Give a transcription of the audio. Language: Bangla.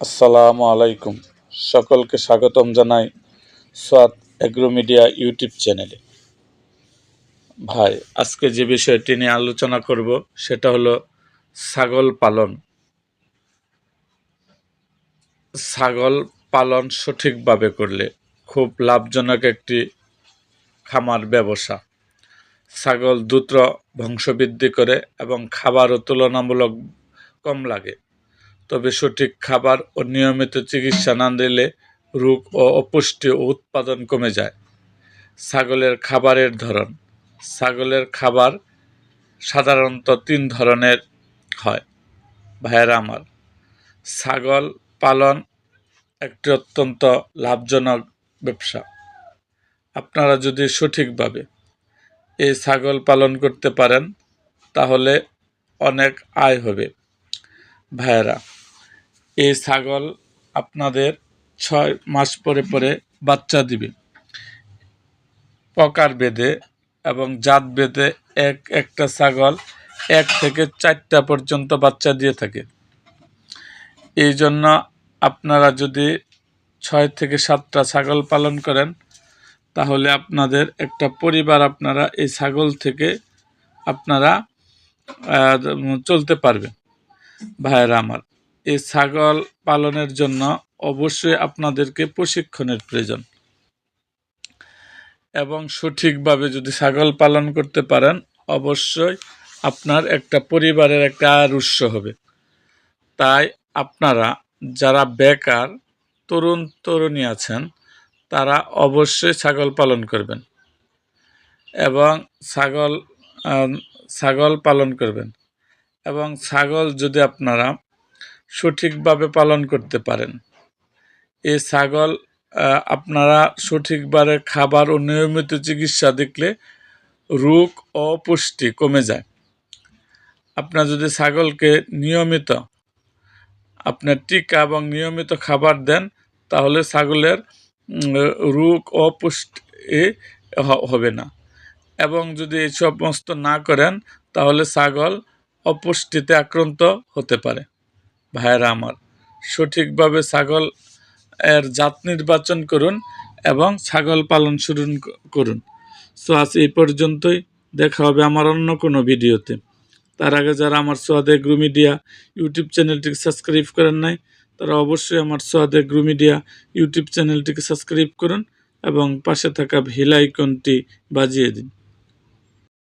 আসসালামু আলাইকুম। সকলকে স্বাগতম জানাই সোয়াদ এগ্রো মিডিয়া ইউটিউব চ্যানেলে। ভাই, আজকে যে বিষয়টি নিয়ে আলোচনা করব সেটা হলো ছাগল পালন। ছাগল পালন সঠিকভাবে করলে খুব লাভজনক একটি খামার ব্যবসা। ছাগল দ্রুত বংশবৃদ্ধি করে এবং খাবারও তুলনামূলক কম লাগে। তবে সঠিক খাবার ও নিয়মিত চিকিৎসা না দিলে রোগ ও অপুষ্টি ও উৎপাদন কমে যায়। ছাগলের খাবারের ধরন। ছাগলের খাবার সাধারণত তিন ধরনের হয়। ভাইয়েরা আমার, ছাগল পালন একটি অত্যন্ত লাভজনক ব্যবসা। আপনারা যদি সঠিকভাবে এই ছাগল পালন করতে পারেন, তাহলে অনেক আয় হবে। ভাইয়েরা এই ছাগল আপনাদের ছয় মাস পরে পরে বাচ্চা দিবে। প্রকার বেঁধে এবং জাত বেঁধে এক, একটা ছাগল এক থেকে চারটা পর্যন্ত বাচ্চা দিয়ে থাকে। এই জন্য আপনারা যদি ছয় থেকে সাতটা ছাগল পালন করেন, তাহলে আপনাদের একটা পরিবার আপনারা এই ছাগল থেকে আপনারা চলতে পারবেন ভাইয়েরা আমার। এই ছাগল পালনের জন্য অবশ্যই আপনাদেরকে প্রশিক্ষণের প্রয়োজন। এবং সঠিকভাবে যদি ছাগল পালন করতে পারেন, অবশ্যই আপনার একটা পরিবারের একটা আর উৎস হবে। তাই আপনারা যারা বেকার, তরুণ, তরুণী আছেন, তারা অবশ্যই ছাগল পালন করবেন। এবং ছাগল ছাগল পালন করবেন। এবং ছাগল যদি আপনারা সঠিকভাবে পালন করতে পারেন। এই ছাগল আপনারা সঠিকভাবে খাবার ও নিয়মিত চিকিৎসা দেখলে রোগ ও পুষ্টি কমে যায়। আপনার যদি ছাগলকে নিয়মিত, আপনার টিকা এবং নিয়মিত খাবার দেন, তাহলে ছাগলের রোগ ও পুষ্টি হবে না। এবং যদি এই সমস্ত না করেন, তাহলে ছাগল অপুষ্টিতে আক্রান্ত হতে পারে। ভাইয়েরা আমার। সঠিকভাবে ছাগল এর জাত নির্বাচন করুন এবং ছাগল পালন শুরু করুন। সো আজ এই পর্যন্তই। দেখা হবে আমার অন্য কোনো ভিডিওতে। তার আগে যারা আমার সোয়াদে এগ্রো মিডিয়া ইউটিউব চ্যানেলটিকে সাবস্ক্রাইব করেন নাই, তারা অবশ্যই আমার সোয়াদে এগ্রো মিডিয়া ইউটিউব চ্যানেলটিকে সাবস্ক্রাইব করুন এবং পাশে থাকা ভিল বাজিয়ে দিন।